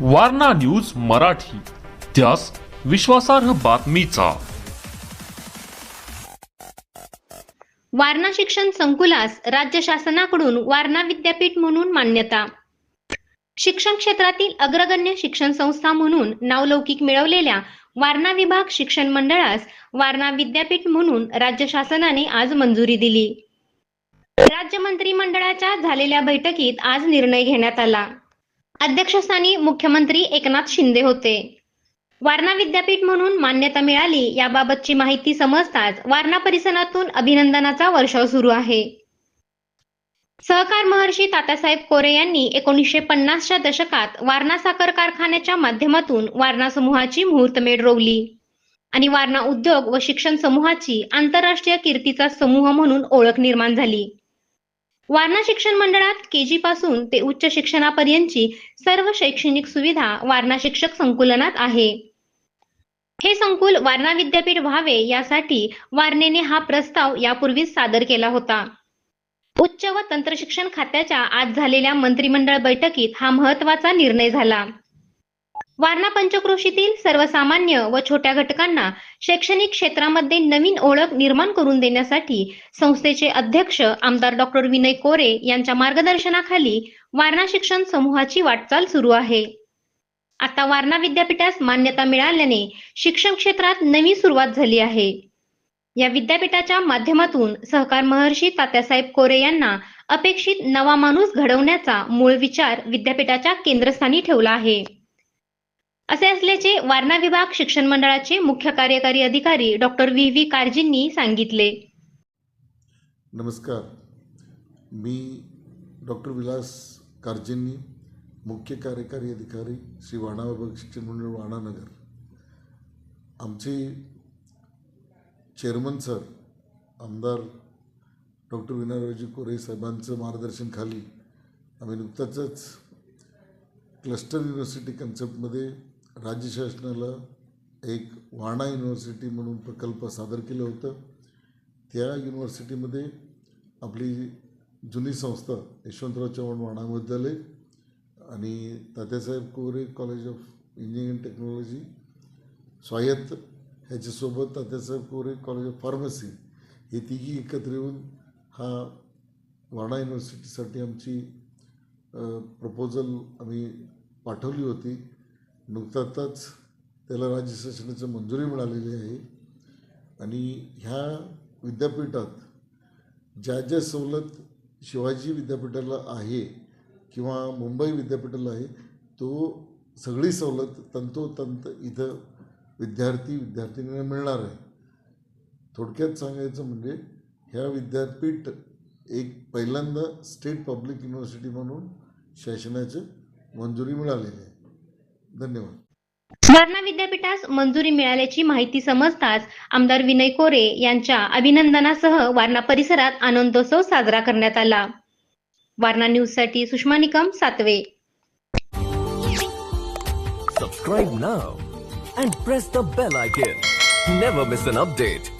Warna news Marathi. त्यास विश्वासार्ह बातमीचा. वारणा शिक्षण संकुलास राज्य शासनाकडून वारणा विद्यापीठ म्हणून मान्यता. शिक्षण क्षेत्रातील अग्रगण्य शिक्षण संस्था म्हणून नावलौकिक मिळवलेल्या वारणा विभाग शिक्षण मंडळास वारणा विद्यापीठ म्हणून राज्य शासनाने आज मंजुरी दिली. राज्य मंत्रिमंडळाच्या झालेल्या बैठकीत आज निर्णय घेण्यात आला. अध्यक्षस्थानी मुख्यमंत्री एकनाथ शिंदे होते. वारणा विद्यापीठ म्हणून मान्यता मिळाली याबाबतची माहिती समजताच वारणा परिसरातून अभिनंदनाचा वर्षाव सुरू आहे. सहकार महर्षी तात्यासाहेब कोरे यांनी एकोणीसशे पन्नासच्या दशकात वारणा साखर कारखान्याच्या माध्यमातून वारणा समूहाची मुहूर्तमेढ रोवली. आणि वारणा उद्योग व शिक्षण समूहाची आंतरराष्ट्रीय कीर्तीचा समूह म्हणून ओळख निर्माण झाली. वारणा शिक्षण मंडळात केजी पासून ते उच्च शिक्षणापर्यंतची सर्व शैक्षणिक सुविधा वारणा शिक्षक संकुलनात आहे. हे संकुल वारणा विद्यापीठ व्हावे यासाठी वारणेने हा प्रस्ताव यापूर्वीच सादर केला होता. उच्च व तंत्रशिक्षण खात्याच्या आज झालेल्या मंत्रिमंडळ बैठकीत हा महत्त्वाचा निर्णय झाला. वारणा पंचक्रोशीतील सर्वसामान्य व छोट्या घटकांना शैक्षणिक क्षेत्रामध्ये नवीन ओळख निर्माण करून देण्यासाठी संस्थेचे अध्यक्ष आमदार डॉक्टर विनय कोरे यांच्या मार्गदर्शनाखाली वारणा शिक्षण समूहाची वाटचाल सुरू आहे. आता वारणा विद्यापीठास मान्यता मिळाल्याने शिक्षण क्षेत्रात नवी सुरुवात झाली आहे. या विद्यापीठाच्या माध्यमातून सहकार महर्षी तात्यासाहेब कोरे यांना अपेक्षित नवा माणूस घडवण्याचा मूळ विचार विद्यापीठाच्या केंद्रस्थानी ठेवला आहे. असे असल्याचे वारणा विभाग शिक्षण मंडळाचे मुख्य कार्यकारी अधिकारी डॉक्टर व्ही व्ही कारजींनी सांगितले. नमस्कार. मी डॉक्टर विलास कारजेंनी मुख्य कार्यकारी अधिकारी श्री वाणा विभाग शिक्षण मंडळ वाणानगर आमचे चेअरमन सर आमदार डॉक्टर विनायरावजी कोरे साहेबांचं मार्गदर्शनखाली आम्ही नुकताच क्लस्टर युनिव्हर्सिटी कन्सेप्टमध्ये राज्य शासनाला एक वाणा युनिव्हर्सिटी म्हणून प्रकल्प सादर केलं होतं. त्या युनिव्हर्सिटीमध्ये आपली जुनी संस्था यशवंतराव चव्हाण वाणा महाविद्यालय आणि Tatyasaheb Kore college of engineering technology स्वायत्त ह्याच्यासोबत Tatyasaheb Kore college of pharmacy हे तिघी एकत्र येऊन हा वाणा युनिव्हर्सिटीसाठी आमची प्रपोजल आम्ही पाठवली होती. नुकताच त्याला राज्य शासनाचं मंजुरी मिळालेली आहे. आणि ह्या विद्यापीठात ज्या ज्या सवलत शिवाजी विद्यापीठाला आहे किंवा मुंबई विद्यापीठाला आहे तो सगळी सवलत तंतोतंत इथं विद्यार्थी विद्यार्थिनींना मिळणार आहे. थोडक्यात सांगायचं म्हणजे ह्या विद्यापीठ एक पहिल्यांदा स्टेट पब्लिक युनिव्हर्सिटी म्हणून शासनाचं मंजुरी मिळालेली आहे. धन्यवाद वारणा विद्यापीठास मंजुरी मिळाल्याची माहिती समजताच आमदार विनय कोरे यांच्या अभिनंदनासह वारणा परिसरात आनंदोत्सव साजरा करण्यात आला वारणा न्यूजसाठी सुषमा निकम सातवे Subscribe now and press the bell icon. Never miss an update.